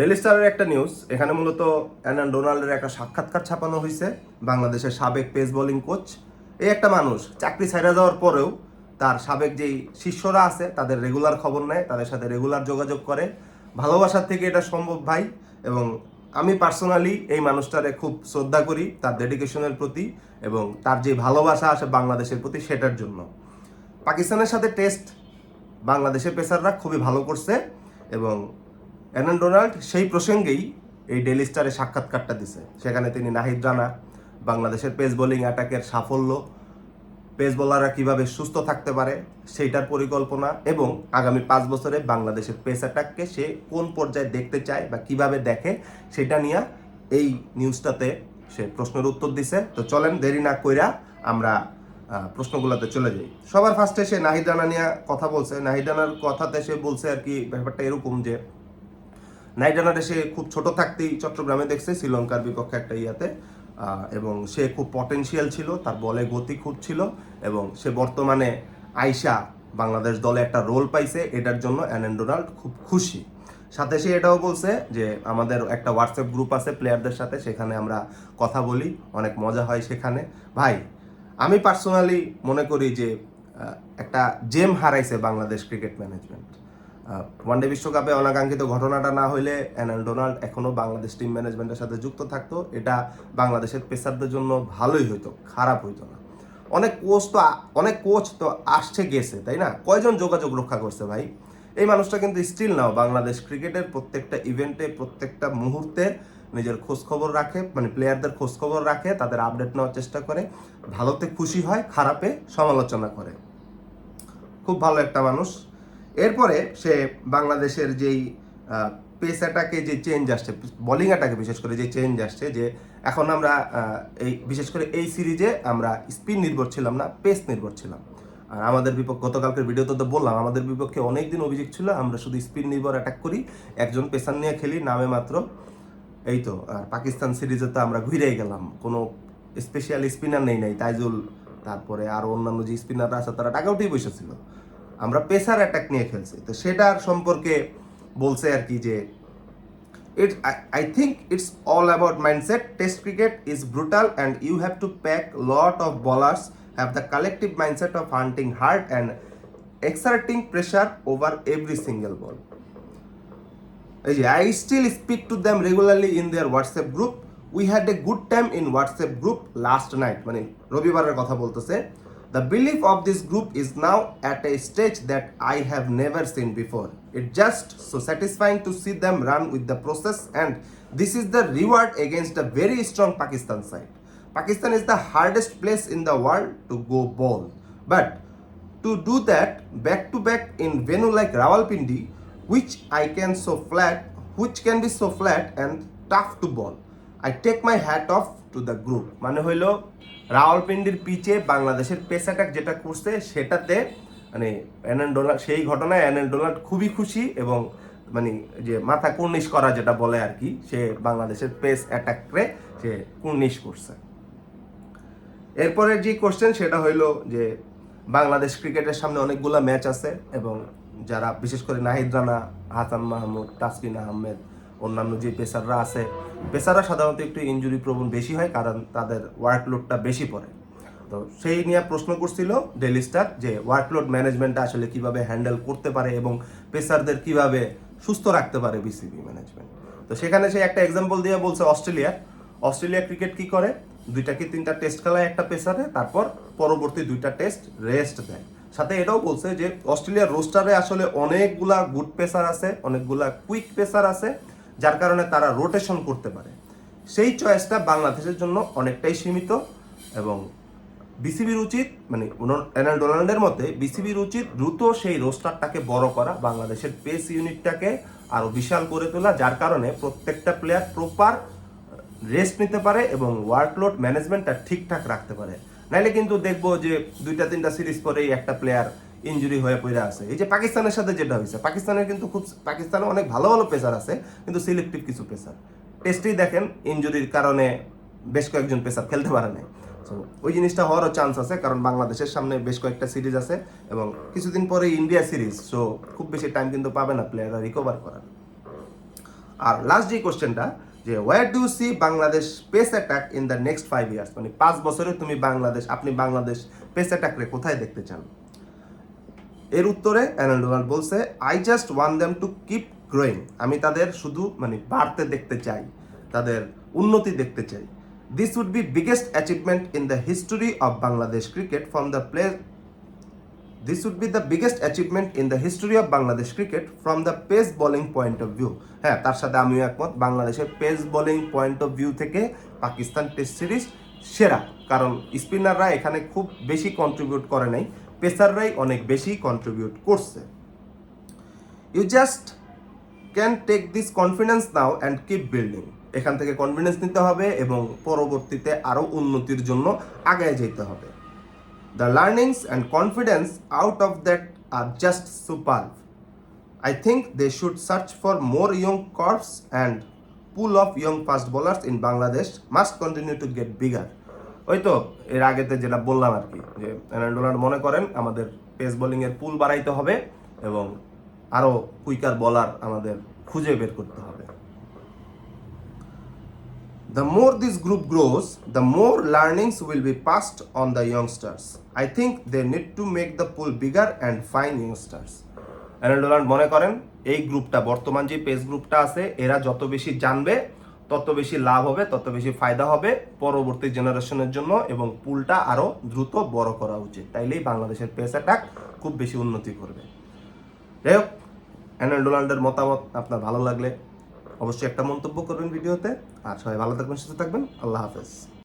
Daily স্টারের একটা news, এখানে মূলত অ্যানান ডোনাল্ডের একটা সাক্ষাৎকার ছাপানো হয়েছে বাংলাদেশের সাবেক পেস বোলিং কোচ। এই একটা মানুষ চাকরি ছেড়ে যাওয়ার পরেও তার সাবেক যেই শিষ্যরা আছে, তাদের রেগুলার খবর নেয়, তাদের সাথে রেগুলার যোগাযোগ করে। ভালোবাসার থেকে এটা সম্ভব ভাই, এবং আমি পার্সোনালি এই মানুষটারে খুব শ্রদ্ধা করি তার ডেডিকেশনের প্রতি এবং তার যে ভালোবাসা আসে বাংলাদেশের প্রতি সেটার জন্য। পাকিস্তানের সাথে টেস্ট বাংলাদেশের পেসাররা খুবই ভালো করছে এবং অ্যানান ডোনাল্ড সেই প্রসঙ্গেই এই ডেলি স্টারে সাক্ষাৎকারটা দিছে। সেখানে তিনি নাহিদ রানা, বাংলাদেশের পেস বোলিং অ্যাটাকের সাফল্য, পেস বোলাররা কীভাবে সুস্থ থাকতে পারে সেইটার পরিকল্পনা এবং আগামী পাঁচ বছরে বাংলাদেশের পেস অ্যাটাককে সে কোন পর্যায়ে দেখতে চায় বা কীভাবে দেখে সেটা নিয়ে এই নিউজটাতে সে প্রশ্নের উত্তর দিছে। তো চলেন দেরি না কইরা আমরা প্রশ্নগুলোতে চলে যাই। সবার ফার্স্টে সে নাহিদ রানা নিয়ে কথা বলছে। নাহিদ রানার কথাতে সে বলছে আর কি, ব্যাপারটা এরকম যে নাইট রানারে সে খুব ছোট থাকতেই চট্টগ্রামে দেখছে, শ্রীলঙ্কার বিপক্ষে একটা ইয়াতে। এবং সে খুব পটেনশিয়াল ছিল, তার বলে গতি খুব ছিল, এবং সে বর্তমানে আইসা বাংলাদেশ দলে একটা রোল পাইছে, এটার জন্য অ্যানেন ডোনাল্ড খুব খুশি। সাথে সে এটাও বলছে যে, আমাদের একটা হোয়াটসঅ্যাপ গ্রুপ আছে প্লেয়ারদের সাথে, সেখানে আমরা কথা বলি, অনেক মজা হয় সেখানে। ভাই, আমি পার্সোনালি মনে করি যে একটা জেম হারাইছে বাংলাদেশ ক্রিকেট ম্যানেজমেন্ট ওয়ানডে বিশ্বকাপে অনাকাঙ্ক্ষিত ঘটনাটা না হইলে অ্যানাল ডোনাল্ড এখনও বাংলাদেশ টিম ম্যানেজমেন্টের সাথে যুক্ত থাকতো। এটা বাংলাদেশের পেসারদের জন্য ভালোই হইতো, খারাপ হইতো না। অনেক কোচ তো অনেক কোচ তো আসছে, গেছে, তাই না? কয়জন যোগাযোগ রক্ষা করছে ভাই? এই মানুষটা কিন্তু স্টিল নাও, বাংলাদেশ ক্রিকেটের প্রত্যেকটা ইভেন্টে প্রত্যেকটা মুহূর্তে নিজের খোঁজখবর রাখে মানে প্লেয়ারদের খোঁজখবর রাখে, তাদের আপডেট নেওয়ার চেষ্টা করে, ভালোতে খুশি হয়, খারাপে সমালোচনা করে। খুব ভালো একটা মানুষ। এরপরে সে বাংলাদেশের যেই পেস অ্যাটাকে যে চেঞ্জ আসছে বোলিং অ্যাটাকে বিশেষ করে যে চেঞ্জ আসছে, যে এখন আমরা এই, বিশেষ করে এই সিরিজে আমরা স্পিন নির্ভর ছিলাম না পেস নির্ভর ছিলাম। আর আমাদের বিপক্ষ, গতকালকের ভিডিওতে তো বললাম, আমাদের বিপক্ষে অনেক দিন অভিযোগ ছিল, আমরা শুধু স্পিন নির্ভর অ্যাটাক করি, একজন পেসার নিয়ে খেলি, নামে মাত্র। এই তো, আর পাকিস্তান সিরিজে তো আমরা ঘুরেই গেলাম, কোনো স্পেশাল স্পিনার নেই নাই, তাইজুল, তারপরে আর অন্যান্য যে স্পিনাররা আছে, তারা টাকা উঠেই বসেছিল। আমরা পেসার অ্যাটাক নিয়ে খেলছি। তো সেটার সম্পর্কে বলছে আর কি যে it's I think it's all about mindset test cricket is brutal and you have to pack lot of bowlers have the collective mindset of hunting hard and exerting pressure over every single ball এই যে I still speak to them regularly in their WhatsApp group we had a good time in WhatsApp group last night মানে রবিবারের কথা বলতেছে। The belief of this group is now at a stage that I have never seen before. It just so satisfying to see them run with the process, and this is the reward against the very strong Pakistan side. Pakistan is the hardest place in the world to go ball. But to do that back to back in venue like Rawalpindi, which I can so flat, which can be so flat and tough to ball. I take my hat off to the group. মানে রাওয়ালপিন্ডির পিচে বাংলাদেশের pace attack যেটা করছে, সেটাতে মানে অ্যানেল Donald, সেই ঘটনায় অ্যানেল Donald খুবই খুশি এবং মানে যে মাথা কুর্নিশ করা যেটা বলে আর কি, সে বাংলাদেশের পেস অ্যাটাকরে সে কুর্নিশ করছে। এরপরের যে কোশ্চেন সেটা হইল যে বাংলাদেশ ক্রিকেটের সামনে অনেকগুলা ম্যাচ আছে এবং যারা, বিশেষ করে নাহিদ রানা, হাসান মাহমুদ, তাসকিন আহমেদ অন্যান্য যে পেসাররা আছে, পেসাররা সাধারণত একটু ইঞ্জুরি প্রবণ বেশি হয় কারণ তাদের ওয়ার্কলোডটা বেশি পড়ে। তো সেই নিয়ে প্রশ্ন করছিল ডেলি স্টার যে ওয়ার্কলোড ম্যানেজমেন্টটা আসলে কীভাবে হ্যান্ডেল করতে পারে এবং পেসারদের কীভাবে সুস্থ রাখতে পারে বিসিবি ম্যানেজমেন্ট তো সেখানে সে একটা এক্সাম্পল দিয়ে বলছে অস্ট্রেলিয়া। অস্ট্রেলিয়া ক্রিকেট কি করে? দুইটা কি তিনটা টেস্ট খেলায় একটা পেসারে, তারপর পরবর্তী দুইটা টেস্ট রেস্ট দেয়। সাথে এটাও বলছে যে অস্ট্রেলিয়ার রোস্টারে আসলে অনেকগুলা গুড পেসার আছে, অনেকগুলা কুইক পেসার আছে যার কারণে তারা রোটেশন করতে পারে। সেই চয়েসটা বাংলাদেশের জন্য অনেকটাই সীমিত এবং বিসিবির উচিত মানে এনাল ডোনাল্ডের মতে বিসিবির উচিত দ্রুত সেই রোস্টারটাকে বড় করা বাংলাদেশের পেস ইউনিটটাকে আরও বিশাল করে তোলা, যার কারণে প্রত্যেকটা প্লেয়ার প্রপার রেস্ট নিতে পারে এবং ওয়ার্কলোড ম্যানেজমেন্টটা ঠিকঠাক রাখতে পারে। নাইলে কিন্তু দেখব যে দুইটা, তিনটা সিরিজ পরেই একটা প্লেয়ার ইনজুরি হয়ে পড়ে আছে। এই যে পাকিস্তানের সাথে যেটা হয়েছে, পাকিস্তানের কিন্তু খুব, পাকিস্তানে অনেক ভালো ভালো পেসার আছে, কিন্তু সিলেক্টিভ কিছু পেসার টেস্টেই দেখেন ইনজুরির কারণে বেশ কয়েকজন পেসার খেলতে পারে নাই। ওই জিনিসটা হওয়ারও চান্স আছে, কারণ বাংলাদেশের সামনে বেশ কয়েকটা সিরিজ আছে এবং কিছুদিন পরে ইন্ডিয়া সিরিজ সো খুব বেশি টাইম কিন্তু পাবে না প্লেয়াররা রিকভার করার। আর লাস্ট যে কোশ্চেনটা যে where do see Bangladesh pace attack in the next five years মানে পাঁচ বছরে তুমি বাংলাদেশ, আপনি বাংলাদেশ পেস অ্যাটাকরে কোথায় দেখতে চান? এর উত্তরে অ্যানাল ডোনাল্ড বলছে I just want them to keep growing আমি তাদের শুধু মানে বাড়তে দেখতে চাই, তাদের উন্নতি দেখতে চাই। This would be biggest achievement in the history of Bangladesh cricket from the play this would be the biggest achievement in the history of Bangladesh cricket from the pace bowling point of view হ্যাঁ তার সাথে আমিও একমত, বাংলাদেশের pace bowling point of view থেকে Pakistan test series সেরা। কারণ স্পিনাররা এখানে খুব বেশি কন্ট্রিবিউট করে নাই। পেসাররাই অনেক বেশি কন্ট্রিবিউট করছে। You just can take this confidence now and keep building এখান থেকে কনফিডেন্স নিতে হবে এবং পরবর্তীতে আরও উন্নতির জন্য আগায় যেতে হবে। The learnings and confidence out of that are just super I think they should search for more young corps and pool of young fast bowlers in Bangladesh must continue to get bigger. ওই তো এর আগেতে যেটা বললাম আর কি যে Donald মনে করেন আমাদের পেস বোলিং এর পুল বাড়াইতে হবে এবং আরও কুইকার বলার আমাদের খুঁজে বের করতে হবে The more this group grows, the more learnings will be passed on the youngsters. I think they need to make the pool bigger and find youngsters. অ্যানাল ডোনাল্ড মনে করেন এই গ্রুপটা বর্তমান যে পেজ গ্রুপটা আছে এরা যত বেশি জানবে তত বেশি লাভ হবে, তত বেশি ফায়দা হবে পরবর্তী জেনারেশনের জন্য এবং পুলটা আরও দ্রুত বড় করা উচিত। তাইলেই বাংলাদেশের পেশাটা খুব বেশি উন্নতি করবে যাই হোক অ্যানাল ডোনাল্ডের মতামত আপনার ভালো লাগলে অবশ্যই একটা মন্তব্য করবেন ভিডিওতে। আর সবাই ভালো থাকবেন, সুস্থ থাকবেন। আল্লাহ হাফেজ।